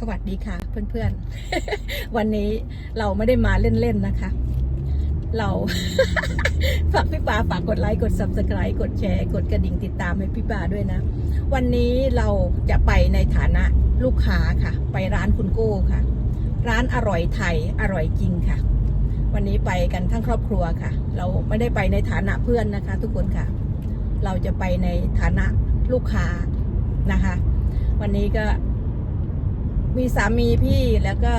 สวัสดีค่ะเพื่อนๆ วันนี้เราไม่ได้มาเล่นๆนะคะ เราฝากพี่ปาฝากกดไลค์กด subscribe กดแชร์ กดกระดิ่งติดตามให้พี่ปาด้วยนะ วันนี้เราจะไปในฐานะลูกค้าค่ะ ไปร้านคุณโก้ค่ะ ร้านอร่อยไทยอร่อยจริงค่ะ วันนี้ไปกันทั้งครอบครัวค่ะ เราไม่ได้ไปในฐานะเพื่อนนะคะ ทุกคนค่ะ เราจะไปในฐานะลูกค้านะคะ วันนี้ก็ มีสามีพี่แล้วก็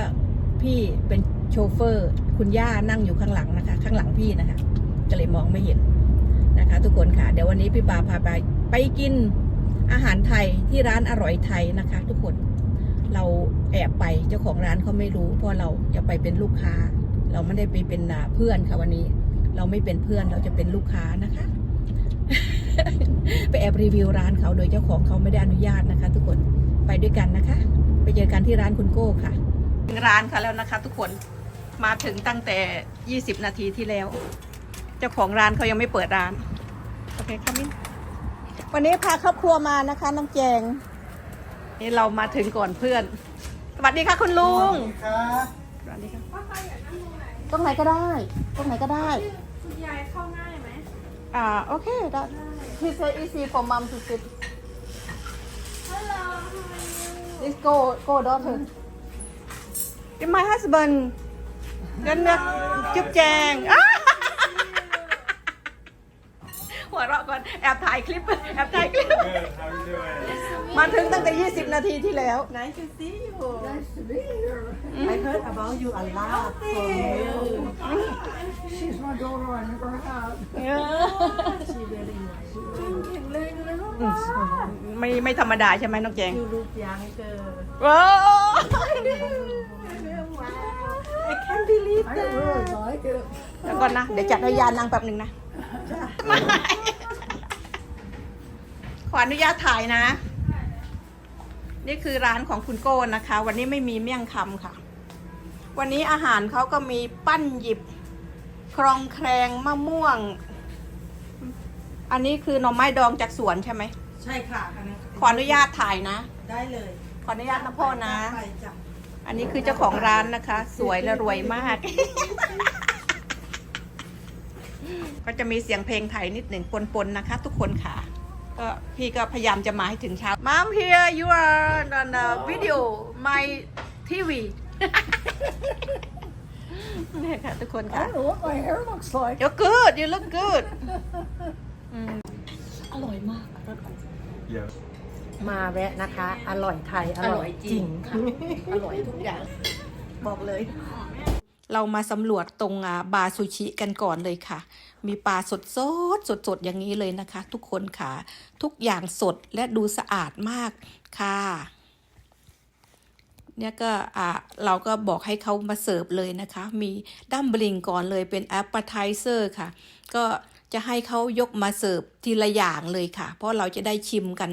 พี่เป็นโชเฟอร์ คุณย่านั่งอยู่ข้างหลังนะคะ ข้างหลังพี่นะคะก็เลยมองไม่เห็นนะคะ ทุกคนค่ะ เดี๋ยววันนี้พี่ปาพาไปไปกินอาหารไทยที่ร้านอร่อยไทยนะคะ ทุกคนเราแอบไปเจ้าของร้านเขาไม่รู้ เพราะเราจะไปเป็นลูกค้า เราไม่ได้ไปเป็นเพื่อนค่ะวันนี้ เราไม่เป็นเพื่อนเราจะเป็นลูกค้านะคะ ไปแอบรีวิวร้านเขาโดยเจ้าของเขาไม่ได้อนุญาตนะคะ ทุกคนไปด้วยกันนะคะ เจอกันที่ร้านคุณโก้ค่ะถึงร้านค่ะแล้วนะคะ ทุกคนมาถึงตั้งแต่ 20 นาทีที่แล้ว เจ้าของร้านเขายังไม่เปิดร้าน โอเคค่ะมิ้นวันนี้พาครอบครัวมานะคะน้องแจง นี่เรามาถึงก่อนเพื่อน สวัสดีค่ะคุณลุง ครับสวัสดีค่ะตรงไหนก็ได้ตรงไหนก็ได้คุณยายเข้าง่ายไหมอ่าโอเคได้ He say easy for mom to sit Hello Let's go go daughter It's my husband กันนะจุ๊บแจง อ้า หัวเราะก่อนแอบถ่ายคลิปแอบถ่ายคลิป Good. How you doing? มาถึงตั้งแต่ 20 นาทีที่แล้ว Nice to see you Nice to be here. I heard about you a lot from you. She's my daughter I never had She very nice. แข็งแรงเลยลูกไม่ไม่ธรรมดาใช่ไหมน้องแจง You look younger. ว้าว I can't believe I really like it. แล้วก่อนนะ เดี๋ยวจัดให้ยานางแป๊บหนึ่งนะ ขออนุญาตถ่ายนะ นี่คือร้านของคุณโก้นะคะ วันนี้ไม่มีเมี่ยงคำค่ะ วันนี้อาหารเขาก็มีปั้นหยิบครองแครงมะม่วง อันนี้คือหน่อไม้ดองจากสวนใช่ไหม ใช่ค่ะขออนุญาตถ่ายนะ ได้เลยขออนุญาตนะพ่อนะ ไปจ้ะอันนี้คือเจ้าของร้านนะคะ สวยและรวยมาก ก็จะมีเสียงเพลงไทยนิดหนึ่งปนๆนะคะ ทุกคนค่ะ ก็พี่ก็พยายามจะมาให้ถึงเช้า Mom here you are on the video my TV นี่ค่ะทุกคนค่ะ I don't know what my hair looks like. You're good you look good อร่อยมาก Yes. มาแวะนะคะ อร่อยไทย อร่อยจริงค่ะอร่อยทุกอย่าง บอกเลย เรามาสำรวจตรงอ่าบาซูชิกันก่อนเลยค่ะ มีปลาสดสดสดสดๆอย่างนี้เลยนะคะ ทุกคนค่ะ ทุกอย่างสดและดูสะอาดมากค่ะ เนี่ยก็อ่าเราก็บอกให้เขามาเสิร์ฟเลยนะคะ มีดัมบลิงก่อนเลยเป็นแอปเปอร์ไทเซอร์ค่ะ ก็จะให้เขายกมาเสิร์ฟทีละอย่างเลยค่ะ เพราะเราจะได้ชิมกัน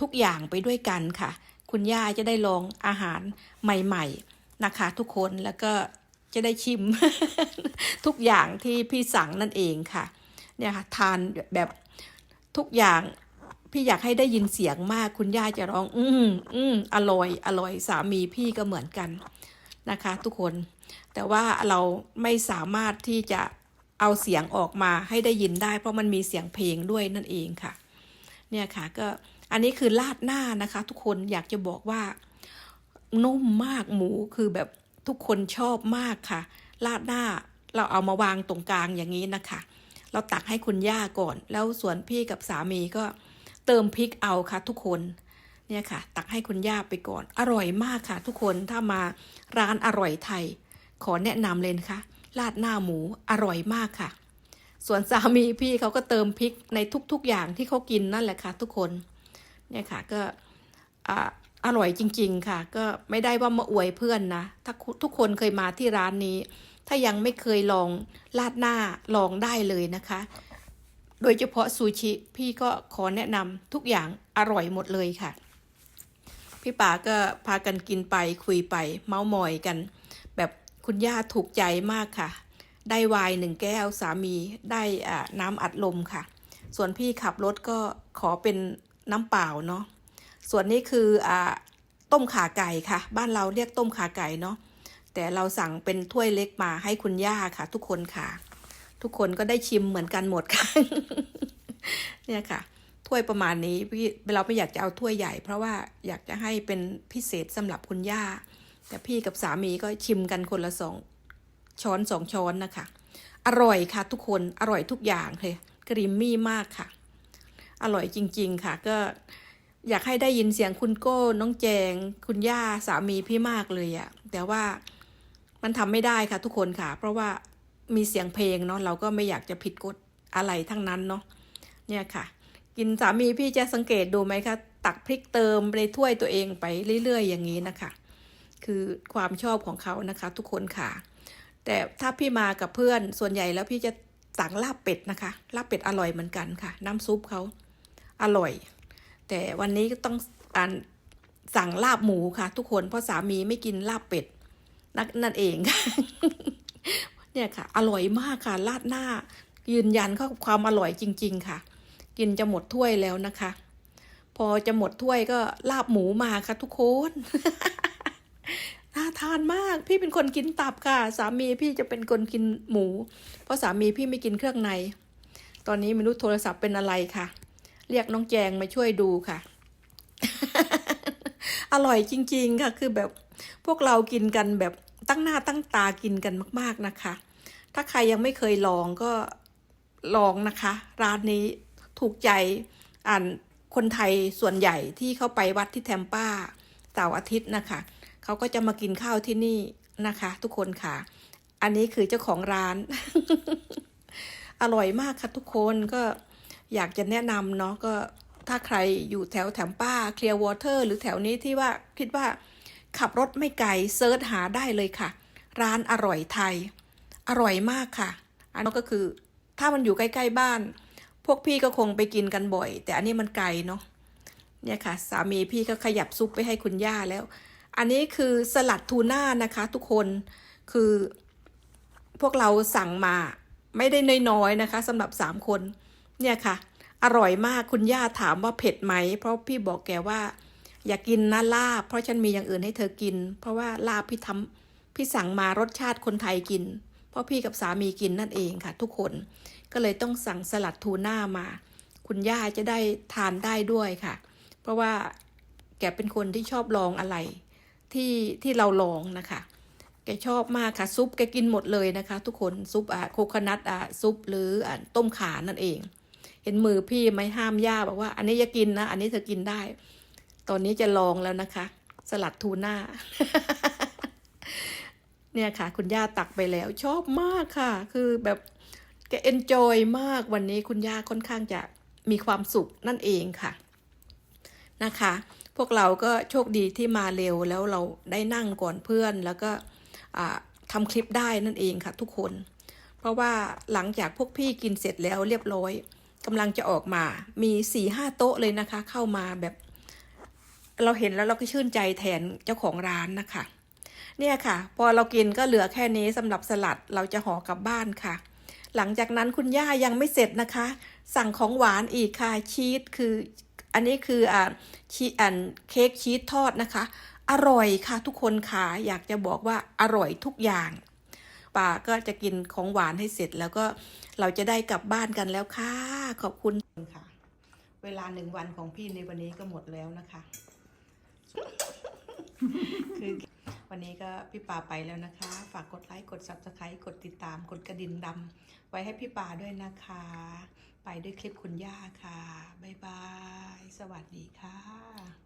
ทุกอย่างไปด้วยกันค่ะ คุณย่าจะได้ลองอาหารใหม่ ๆ นะคะ ทุกคนแล้วก็ จะได้ชิม ทุกอย่างที่พี่สั่งนั่นเองค่ะ เนี่ยค่ะทานแบบทุกอย่างพี่อยากให้ได้ยินเสียงมากคุณย่าจะร้อง อืมอืมอร่อย อร่อยสามีพี่ก็เหมือนกันนะคะ ทุกคน แต่ว่าเราไม่สามารถที่จะเอาเสียงออกมาให้ได้ยินได้ เพราะมันมีเสียงเพลงด้วยนั่นเองค่ะ เนี่ยค่ะก็อันนี้คือลาดหน้านะคะ ทุกคนอยากจะบอกว่านุ่มมากหมูคือแบบ ทุกคนชอบมากค่ะลาดหน้าเราเอามาวางตรงกลางอย่างนี้นะคะ เราตักให้คุณย่าก่อน แล้วส่วนพี่กับสามีก็เติมพริกเอาค่ะ ทุกคนเนี่ยค่ะ ตักให้คุณย่าไปก่อน อร่อยมากค่ะ ทุกคนถ้ามาร้านอร่อยไทย ขอแนะนำเลยนะคะลาดหน้าหมูอร่อยมากค่ะ ส่วนสามีพี่เขาก็เติมพริกในทุกๆอย่างที่เขากินนั่นแหละค่ะ ทุกคนเนี่ยค่ะก็ อร่อยจริง ๆ ค่ะ ก็ไม่ได้ว่ามาอวยเพื่อนนะถ้าทุกคนเคยมาที่ร้านนี้ ถ้ายังไม่เคยลองลาดหน้าลองได้เลยนะคะ โดยเฉพาะซูชิพี่ก็ขอแนะนำทุกอย่างอร่อยหมดเลยค่ะ พี่ป๋าก็พากันกินไปคุยไปเมาส์มอยกัน แบบคุณย่าถูกใจมากค่ะ ได้วน์หนึ่งแก้วสามีได้น้ำอัดลมค่ะ ส่วนพี่ขับรถก็ขอเป็นน้ำเปล่าเนาะ ส่วนนี้คืออต้มขาไก่ค่ะ บ้านเราเรียกต้มขาไก่เนาะแต่เราสั่งเป็นถ้วยเล็กมาให้คุณย่าค่ะ ทุกคนค่ะ ทุกคนก็ได้ชิมเหมือนกันหมดค่ะ เนี่ยค่ะ ถ้วยประมาณนี้พี่เราไม่อยากจะเอาถ้วยใหญ่ เพราะว่าอยากจะให้เป็นพิเศษสำหรับคุณย่า แต่พี่กับสามีก็ชิมกันคนละสองช้อนสองช้อนนะคะ อร่อยค่ะ ทุกคนอร่อยทุกอย่างเลยกรีมมี่มากค่ะ อร่อยจริง ๆ ค่ะ ก็ อยากให้ได้ยินเสียงคุณโก้ น้องแจง คุณย่าสามีพี่มากเลยอะแต่ว่ามันทำไม่ได้ค่ะทุกคนค่ะ เพราะว่ามีเสียงเพลงเนาะเราก็ไม่อยากจะผิดกฎอะไรทั้งนั้นเนาะเนี่ยค่ะ กินสามีพี่จะสังเกตดูไหมคะตักพริกเติมในถ้วยตัวเองไปเรื่อย ๆ อย่างนี้นะคะ คือความชอบของเขานะคะ ทุกคนค่ะ แต่ถ้าพี่มากับเพื่อนส่วนใหญ่แล้วพี่จะสั่งลาบเป็ดนะคะลาบเป็ดอร่อยเหมือนกันค่ะ น้ำซุปเขาอร่อย แต่วันนี้ก็ต้องอ่านสั่งลาบหมูค่ะ ทุกคนเพราะสามีไม่กินลาบเป็ดนักนั่นเองค่ะเนี่ยค่ะ อร่อยมากค่ะราดหน้า ยืนยันข้ากับความอร่อยจริง ๆ ค่ะ กินจะหมดถ้วยแล้วนะคะ พอจะหมดถ้วยก็ลาบหมูมาค่ะ ทุกคนน่าทานมาก พี่เป็นคนกินตับค่ะ สามีพี่จะเป็นคนกินหมู เพราะสามีพี่ไม่กินเครื่องใน ตอนนี้ไม่รู้โทรศัพท์เป็นอะไรค่ะ เรียกน้องแจงมาช่วยดูค่ะ อร่อยจริง ๆ ค่ะ คือแบบพวกเรากินกันแบบตั้งหน้าตั้งตากินกันมาก ๆนะคะ ถ้าใครยังไม่เคยลองก็ลองนะคะ ร้านนี้ถูกใจอ่านคนไทยส่วนใหญ่ที่เข้าไปวัดที่แทมป้าเสาร์อาทิตย์นะคะ เขาก็จะมากินข้าวที่นี่นะคะ ทุกคนค่ะ อันนี้คือเจ้าของร้าน อร่อยมากค่ะทุกคนก็ อยากจะแนะนำเนาะก็ถ้าใครอยู่แถวแถมป้าเคลียร์วอเตอร์หรือแถวนี้ที่ว่าคิดว่าขับรถไม่ไกลเซิร์ชหาได้เลยค่ะ ร้านอร่อยไทย อร่อยมากค่ะ อันนั้นก็คือถ้ามันอยู่ใกล้ๆบ้าน พวกพี่ก็คงไปกินกันบ่อย แต่อันนี้มันไกลเนาะเนี่ยค่ะ สามีพี่ก็ขยับซุปไปให้คุณย่าแล้ว อันนี้คือสลัดทูน่านะคะ ทุกคนคือพวกเราสั่งมาไม่ได้น้อยๆนะคะสำหรับสามคน เนี่ยค่ะ อร่อยมากคุณย่าถามว่าเผ็ดไหม เพราะพี่บอกแกว่า อย่ากกินนะลาบ เพราะฉันมีอย่างอื่นให้เธอกิน เพราะว่าลาบพี่ทำพี่สั่งมารสชาติคนไทยกิน เพราะพี่กับสามีกินนั่นเองค่ะ ทุกคนก็เลยต้องสั่งสลัดทูน่ามา คุณย่าจะได้ทานได้ด้วยค่ะ เพราะว่าแกเป็นคนที่ชอบลองอะไรที่ที่เราลองนะคะแกชอบมากค่ะซุปแกกินหมดเลยนะคะ ทุกคนซุปอะโคคนัทอะซุปหรืออะต้มขานั่นเอง เห็นมือพี่ไหม่ห้ามย่าบอกว่า อันนี้อย่ากินนะ อันนี้เธอกินได้ ตอนนี้จะลองแล้วนะคะ สลัดทูน่า เนี่ยค่ะ คุณย่าตักไปแล้ว ชอบมากค่ะ คือแบบแกเอนจอยมากวันนี้คุณย่าค่อนข้างจะมีความสุขนั่นเองค่ะนะคะ พวกเราก็โชคดีที่มาเร็วแล้วเราได้นั่งก่อนเพื่อน แล้วก็ทำคลิปได้นั่นเองค่ะทุกคน เพราะว่าหลังจากพวกพี่กินเสร็จแล้วเรียบร้อย กำลังจะออกมา มีสี่ห้าโต๊ะเลยนะคะ เข้ามาแบบ เราเห็นแล้วเราก็ชื่นใจแทนเจ้าของร้านนะคะ เนี่ยค่ะ พอเรากินก็เหลือแค่นี้สำหรับสลัดเราจะห่อกลับบ้านค่ะ หลังจากนั้นคุณย่ายังไม่เสร็จนะคะ สั่งของหวานอีกค่ะชีสคือ อันนี้คืออ่าชีอันเค้กชีสทอดนะคะ อร่อยค่ะทุกคนค่ะอยากจะบอกว่าอร่อยทุกอย่าง ป่าก็จะกินของหวานให้เสร็จ แล้วก็เราจะได้กลับบ้านกันแล้วค่ะ ขอบคุณค่ะ เวลาหนึ่งวันของพี่ในวันนี้ก็หมดแล้วนะคะคือวันนี้ก็พี่ป่าไปแล้วนะคะ ฝากกดไลค์กด subscribe กดติดตามกดกระดิ่งดำไว้ให้พี่ป่าด้วยนะคะ ไปด้วยคลิปคุณย่าค่ะ บ๊ายบาย สวัสดีค่ะ